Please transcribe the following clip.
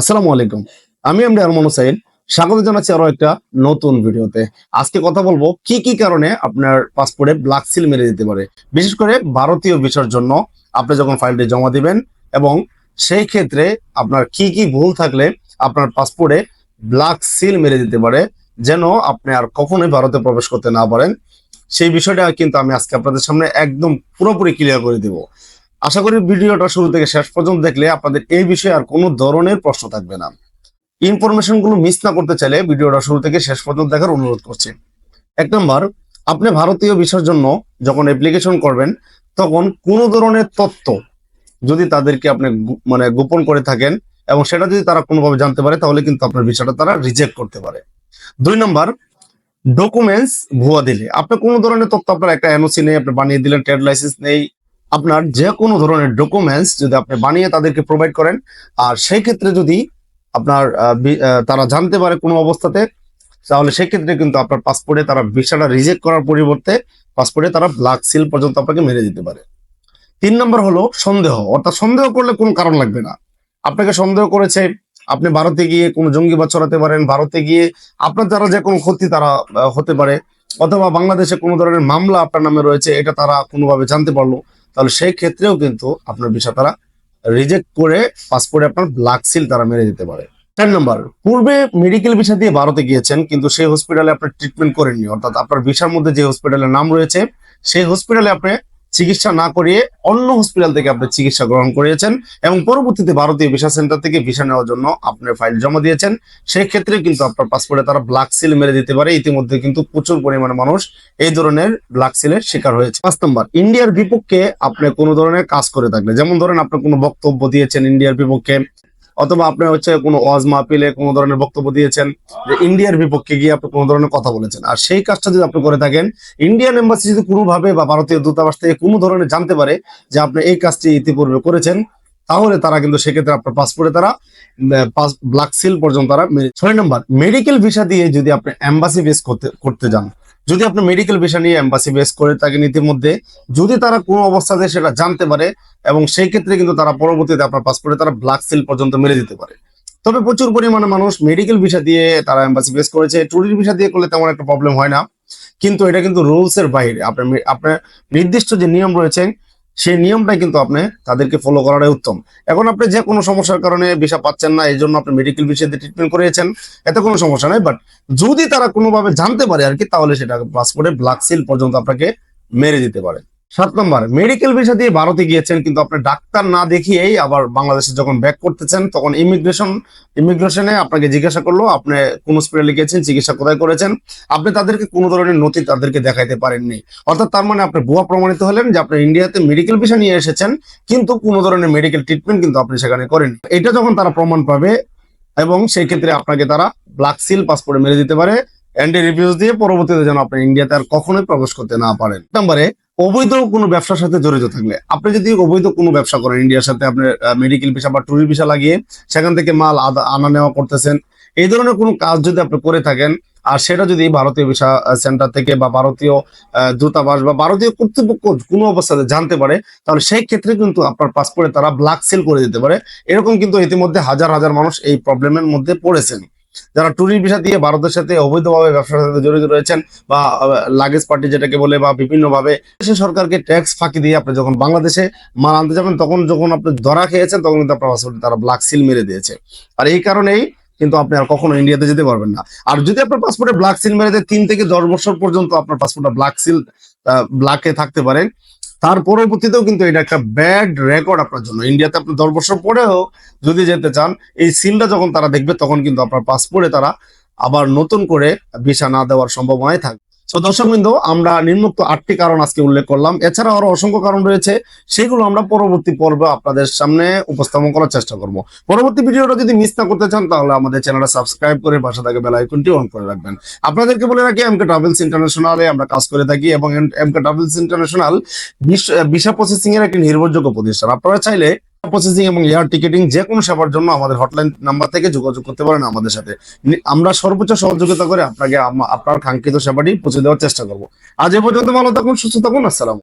আসসালামু আলাইকুম। আমি এমডি আরমান হোসাইন। স্বাগত জানাচ্ছি আরও একটা নতুন ভিডিওতে। আজকে কথা বলব কি কি কারণে আপনার পাসপোর্টে ব্ল্যাক সিল মেরে দিতে পারে। বিশেষ করে ভারতীয় ভিসার জন্য আপনি যখন ফাইলটি জমা দিবেন এবং সেই ক্ষেত্রে আপনার কি কি ভুল থাকলে আপনার পাসপোর্টে ব্ল্যাক সিল মেরে দিতে পারে, যেন আপনি আর কখনোই ভারতে প্রবেশ করতে না পারেন, সেই বিষয়টা কিন্তু আমি আজকে আপনাদের সামনে একদম পুরোপুরি ক্লিয়ার করে দিব। আশা করি ভিডিওটা শুরু থেকে শেষ পর্যন্ত দেখলে আপনাদের এই বিষয়ে আর কোনো ধরনের প্রশ্ন থাকবে না। ইনফরমেশনগুলো মিস না করতে চাইলে ভিডিওটা শুরু থেকে শেষ পর্যন্ত দেখার অনুরোধ করছি। এক নম্বর, আপনি ভারতীয় ভিসার জন্য যখন অ্যাপ্লিকেশন করবেন, তখন কোনো ধরনের তথ্য যদি তাদেরকে আপনি মানে গোপন করে থাকেন এবং সেটা যদি তারা কোনোভাবে জানতে পারে, তাহলে কিন্তু আপনার ভিসাটা তারা রিজেক্ট করতে পারে। দুই নম্বর ডকুমেন্টস ভুয়া দিলে। আপনি কোনো ধরনের তথ্য আপনার একটা এনওসি নেই, আপনি বানিয়ে দিলেন ট্রেড লাইসেন্স নেই আপনার যে কোনো ধরনের ডকুমেন্টস যদি আপনি বানিয়ে তাদেরকে প্রোভাইড করেন, আর সেই ক্ষেত্রে যদি আপনার তারা জানতে পারে কোনো অবস্থাতে, তাহলে সেই ক্ষেত্রে কিন্তু আপনার পাসপোর্টে তারা ভিসাটা রিজেক্ট করার পরিবর্তে পাসপোর্টে তারা ব্ল্যাক সিল পর্যন্ত আপনাকে মেরে দিতে পারে। তিন নম্বর হলো সন্দেহ। অর্থাৎ সন্দেহ করলে কোনো কারণ লাগবে না। আপনাকে সন্দেহ করেছে, আপনি ভারতে গিয়ে কোনো জঙ্গিবাদ ছড়াতে পারেন, ভারতে গিয়ে আপনার দ্বারা যে কোনো ক্ষতি তারা হতে পারে, অথবা বাংলাদেশে কোনো ধরনের মামলা আপনার নামে রয়েছে, এটা তারা কোনোভাবে জানতে পারল। তাহলে সেই ক্ষেত্রেও কিন্তু আপনার ভিসা তারা রিজেক্ট করে পাসপোর্টে আপনার ব্ল্যাক সিল তারা মেরে দিতে পারে। চার নম্বর, পূর্বে মেডিকেল ভিসা দিয়ে ভারতে গিয়েছেন, কিন্তু সেই হসপিটালে আপনার ট্রিটমেন্ট করেননি। অর্থাৎ আপনার ভিসার মধ্যে যে হসপিটালের নাম রয়েছে, সেই হসপিটালে আপনি চিকিৎসা না করিয়ে অন্য হসপিটাল থেকে আপনি চিকিৎসা গ্রহণ করিয়েছেন এবং পরবর্তীতে ভারতীয় ভিসা সেন্টার থেকে ভিসা নেওয়ার জন্য আপনার ফাইল জমা দিয়েছেন। সেই ক্ষেত্রে কিন্তু আপনার পাসপোর্টে তারা ব্ল্যাক সিল মেরে দিতে পারে। ইতিমধ্যে কিন্তু প্রচুর পরিমাণে মানুষ এই ধরনের ব্ল্যাক সিলের শিকার হয়েছে। পাঁচ নম্বর, ইন্ডিয়ার বিপক্ষে আপনি কোনো ধরনের কাজ করে থাকলে, যেমন ধরেন আপনি কোনো বক্তব্য দিয়েছেন ইন্ডিয়ার বিপক্ষে অথবা আপনি হচ্ছে কোনো ওয়াজ মাহফিলে কোনো ধরনের বক্তব্য দিয়েছেন যে ইন্ডিয়ার বিপক্ষে গিয়ে আপনি কোনো ধরনের কথা বলেছেন। আর সেই কাজটা যদি আপনি করে থাকেন, ইন্ডিয়ান এম্বাসি যদি কোনোভাবে বা ভারতীয় দূতাবাস থেকে কোনো ধরনের জানতে পারে যে আপনি এই কাজটি ইতিপূর্বে করেছেন, তাহলে তারা কিন্তু সেক্ষেত্রে আপনার পাসপোর্টে তারা ব্ল্যাক সিল পর্যন্ত তারা ছয় নম্বর মেডিকেল ভিসা দিয়ে যদি আপনি এম্বাসি বেস করতে করতে যান যদি আপনি মেডিকেল ভিসা নিয়ে এম্বাসি বেস করে থাকেন ইতিমধ্যে যদি তারা কোনো অবস্থাতে সেটা জানতে পারে এবং সেই ক্ষেত্রে কিন্তু তারা পরবর্তীতে আপনার পাসপোর্টে তারা ব্ল্যাক সিল পর্যন্ত মেরে দিতে পারে। তবে প্রচুর পরিমাণে মানুষ মেডিকেল ভিসা দিয়ে তারা এম্বাসি বেস করেছে। ট্যুরিস্ট ভিসা দিয়ে করলে তেমন একটা প্রবলেম হয় না। কিন্তু এটা কিন্তু রুলস এর বাইরে। আপনার আপনার নির্দিষ্ট যে নিয়ম রয়েছে সেই নিয়মটাই কিন্তু আপনি তাদেরকে ফলো করাটাই উত্তম। এখন আপনি যে কোনো সমস্যার কারণে ভিসা পাচ্ছেন না এই জন্য আপনি মেডিকেল বিষয়ে ট্রিটমেন্ট করিয়েছেন, এতে কোনো সমস্যা নাই বাট যদি তারা কোনোভাবে জানতে পারে আর কি, তাহলে সেটা পাসপোর্টে ব্ল্যাক সিল পর্যন্ত আপনাকে মেরে দিতে পারে। সাত নম্বর মেডিকেল ভিসা দিয়ে ভারতে গিয়েছেন, কিন্তু আপনি ডাক্তার না দেখিয়েই আবার বাংলাদেশে যখন ব্যাক করতেছেন, তখন ইমিগ্রেশন ইমিগ্রেশনে আপনাকে জিজ্ঞাসা করল, আপনি কোন হসপিটালে গিয়েছেন, চিকিৎসা কোথায় করেছেন? আপনি তাদেরকে কোনো ধরনের নথি তাদেরকে দেখাইতে পারেননি। অর্থাৎ তার মানে আপনি ভুয়া প্রমাণিত হলেন যে আপনি ইন্ডিয়াতে মেডিকেল ভিসা নিয়ে এসেছেন, কিন্তু কোনো ধরনের মেডিকেল ট্রিটমেন্ট কিন্তু আপনি সেখানে করেন এটা যখন তারা প্রমাণ পাবে, এবং সেই ক্ষেত্রে আপনাকে তারা ব্ল্যাক সিল পাসপোর্টে মেরে দিতে পারে অ্যান্টি রিভিউজ দিয়ে পরবর্তীতে যেন আপনি ইন্ডিয়াতে আর কখনোই প্রবেশ করতে না পারেন। নম্বরে অবৈধ কোনো ব্যবসার সাথে জড়িত থাকলে, আপনি যদি অবৈধ কোনো ব্যবসা করেন ইন্ডিয়ার সাথে আপনি মেডিকেল ভিসা বা ট্যুরিস্ট ভিসা লাগিয়ে সেখান থেকে মাল আনা নেওয়া করতেছেন, এই ধরনের কোনো কাজ যদি আপনি করে থাকেন, আর সেটা যদি ভারতীয় ভিসা সেন্টার থেকে বা ভারতীয় দূতাবাস বা ভারতীয় কর্তৃপক্ষ কোনো অবস্থাতে জানতে পারে, তাহলে সেই ক্ষেত্রে কিন্তু আপনার পাসপোর্টে তারা ব্ল্যাক সেল করে দিতে পারে। এরকম কিন্তু ইতিমধ্যে হাজার হাজার মানুষ এই প্রবলেমের মধ্যে পড়েছেন। যারা ট্যুরিস্ট ভিসা দিয়ে ভারতের সাথে অবৈধভাবে ব্যবসার সাথে জড়িত রয়েছেন বা লাগেজ পার্টি যেটাকে বলে বা বিভিন্ন ভাবে দেশে সরকারকে ট্যাক্স ফাঁকি দিয়ে আপনি যখন বাংলাদেশে মাল আনতে যাবেন, তখন যখন আপনি ধরা খেয়েছেন, তখন কিন্তু আপনার পাসপোর্টে তারা ব্ল্যাক সিল মেরে দিয়েছে। আর এই কারণেই কিন্তু আপনি আর কখনো ইন্ডিয়াতে যেতে পারবেন না। আর যদি আপনার পাসপোর্টে ব্ল্যাক সিল মেরে দেয়, তিন থেকে দশ বছর পর্যন্ত আপনার পাসপোর্টটা ব্ল্যাক সিল ব্ল্যাকে থাকতে পারে তার পরবর্তীতেও কিন্তু এটা একটা ব্যাড রেকর্ড আপনার জন্য। ইন্ডিয়াতে আপনি দশ বছর পরেও যদি যেতে চান, এই সিলটা যখন তারা দেখবে, তখন কিন্তু আপনার পাসপোর্টে তারা আবার নতুন করে ভিসা না দেওয়ার সম্ভাবনাই থাকবে। তো দর্শক বিন্দু আমরা নিম্নোক্ত আটটি কারণ আজকে উল্লেখ করলাম। এছাড়া আরও অসংখ্য কারণ রয়েছে, সেগুলো আমরা পরবর্তী পর্বে আপনাদের সামনে উপস্থাপন করার চেষ্টা করব। পরবর্তী ভিডিওটা যদি মিস না করতে চান, তাহলে আমাদের চ্যানেলটা সাবস্ক্রাইব করে পাশে থাকা বেল আইকনটি অন করে রাখবেন। আপনাদেরকে বলে রাখি এমকে ট্রাভেলস ইন্টারন্যাশনালে আমরা কাজ করে থাকি এবং MK travels international visa processing এর একটি নির্ভরযোগ্য প্রতিষ্ঠান। আপনারা চাইলে প্রসেসিং এবং এয়ার টিকেটিং যে কোনো সেবার জন্য আমাদের হটলাইন নাম্বার থেকে যোগাযোগ করতে পারেন আমাদের সাথে। আমরা সর্বোচ্চ সহযোগিতা করে আপনাকে আপনার কাঙ্ক্ষিত সেবাটি পৌঁছে দেওয়ার চেষ্টা করব। আজ এ পর্যন্ত ভালো থাকুন, সুস্থ থাকুন, আসসালাম